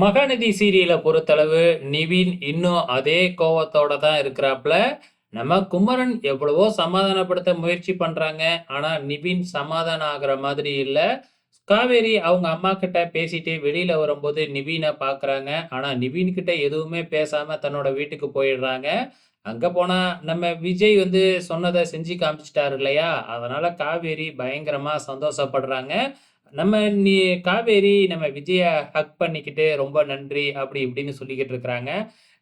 மகாநதி சீரியலை பொறுத்தளவு நிவின் இன்னும் அதே கோவத்தோட தான் இருக்கிறாப்புல. நம்ம குமரன் எவ்வளவோ சமாதானப்படுத்த முயற்சி பண்றாங்க. ஆனா, நிவின் சமாதானம் ஆகுற மாதிரி இல்ல. காவேரி அவங்க அம்மாகிட்ட பேசிட்டு வெளியில வரும்போது நிவீனை பார்க்குறாங்க. ஆனா, நிவீன் கிட்ட எதுவுமே பேசாம தன்னோட வீட்டுக்கு போயிடுறாங்க. அங்க போனா நம்ம விஜய் வந்து சொன்னதை செஞ்சு காமிச்சிட்டாரு இல்லையா? அதனால காவேரி பயங்கரமா சந்தோஷப்படுறாங்க. நம்ம நீ காவேரி நம்ம விஜயை ஹக் பண்ணிக்கிட்டு, "ரொம்ப நன்றி" அப்படி இப்படின்னு சொல்லிக்கிட்டு இருக்கிறாங்க.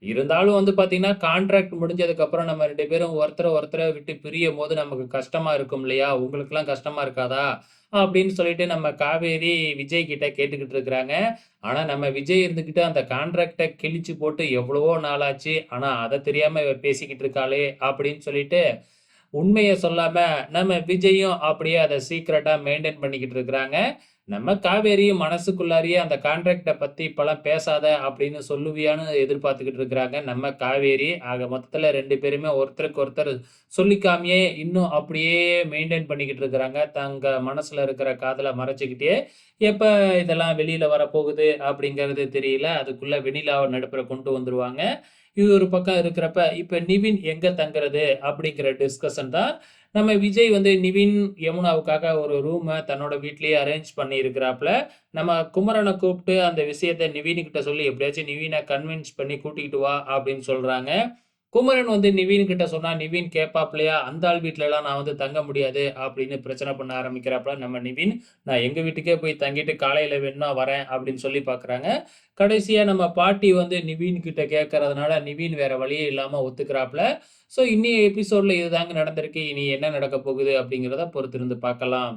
இருந்தாலும் வந்து பார்த்தீங்கன்னா, கான்ட்ராக்ட் முடிஞ்சதுக்கப்புறம் நம்ம ரெண்டு பேரும் ஒருத்தரை ஒருத்தரை விட்டு பிரியும்போது நமக்கு கஷ்டமாக இருக்கும் இல்லையா? "உங்களுக்கெல்லாம் கஷ்டமாக இருக்காதா?" அப்படின்னு சொல்லிட்டு நம்ம காவேரி விஜய் கிட்ட கேட்டுக்கிட்டு இருக்கிறாங்க. ஆனால் நம்ம விஜய் இருந்துக்கிட்டு அந்த கான்ட்ராக்டை கிழிச்சு போட்டு எவ்வளவோ நாளாச்சு. ஆனால் அதை தெரியாமல் இவ பேசிக்கிட்டு இருக்காளே! அப்படின்னு சொல்லிட்டு, உண்மையை சொல்லாமல் நம்ம விஜயும் அப்படியே அதை சீக்ரெட்டாக மெயின்டைன் பண்ணிக்கிட்டு இருக்கிறாங்க. நம்ம காவேரியும் மனசுக்குள்ளாரையே அந்த கான்ட்ராக்டை பற்றி இப்போலாம் பேசாத அப்படின்னு சொல்லுவியான்னு எதிர்பார்த்துக்கிட்டு இருக்கிறாங்க நம்ம காவேரி. ஆக மொத்தத்தில் ரெண்டு பேருமே ஒருத்தருக்கு ஒருத்தர் சொல்லிக்காமையே இன்னும் அப்படியே மெயின்டைன் பண்ணிக்கிட்டு இருக்கிறாங்க. தங்க மனசில் இருக்கிற காதலை மறைச்சிக்கிட்டே எப்போ இதெல்லாம் வெளியில் வரப்போகுது அப்படிங்கிறது தெரியல. அதுக்குள்ளே வெண்ணிலாவ நடுப்புற கொண்டு வந்துடுவாங்க இது ஒரு பக்கம் இருக்கிறப்ப, இப்போ நிவின் எங்கே தங்குறது? அப்படிங்கிற டிஸ்கஷன் தான். நம்ம விஜய் வந்து நிவின், யமுனாவுக்காக ஒரு ரூமை தன்னோட வீட்லேயே அரேஞ்ச் பண்ணியிருக்கிறாப்ல. நம்ம குமரனை கூப்பிட்டு அந்த விஷயத்த நிவின்கிட்ட சொல்லி, "எப்படியாச்சும் நிவினை கன்வின்ஸ் பண்ணி கூட்டிகிட்டு வா" அப்படின்னு சொல்கிறாங்க குமரன் வந்து நிவின் கிட்ட சொன்னா, நிவின் கேட்பாப்லையா "அந்த ஆள் வீட்லலாம் நான் வந்து தங்க முடியாது" அப்படின்னு பிரச்சனை பண்ண ஆரம்பிக்கிறாப்புல நம்ம நிவின். "நான் எங்க வீட்டுக்கே போய் தங்கிட்டு காலையில வேணும்னா வரேன்" அப்படின்னு சொல்லி பார்க்குறாங்க. கடைசியா நம்ம பாட்டி வந்து நிவீன் கிட்ட கேட்கறதுனால, நிவின் வேற வழியே இல்லாம ஒத்துக்கிறாப்ல. ஸோ, இன்னிய எபிசோட்ல இதுதாங்க நடந்திருக்கு. இனி என்ன நடக்கப் போகுது அப்படிங்கிறத பொறுத்திருந்து பார்க்கலாம்.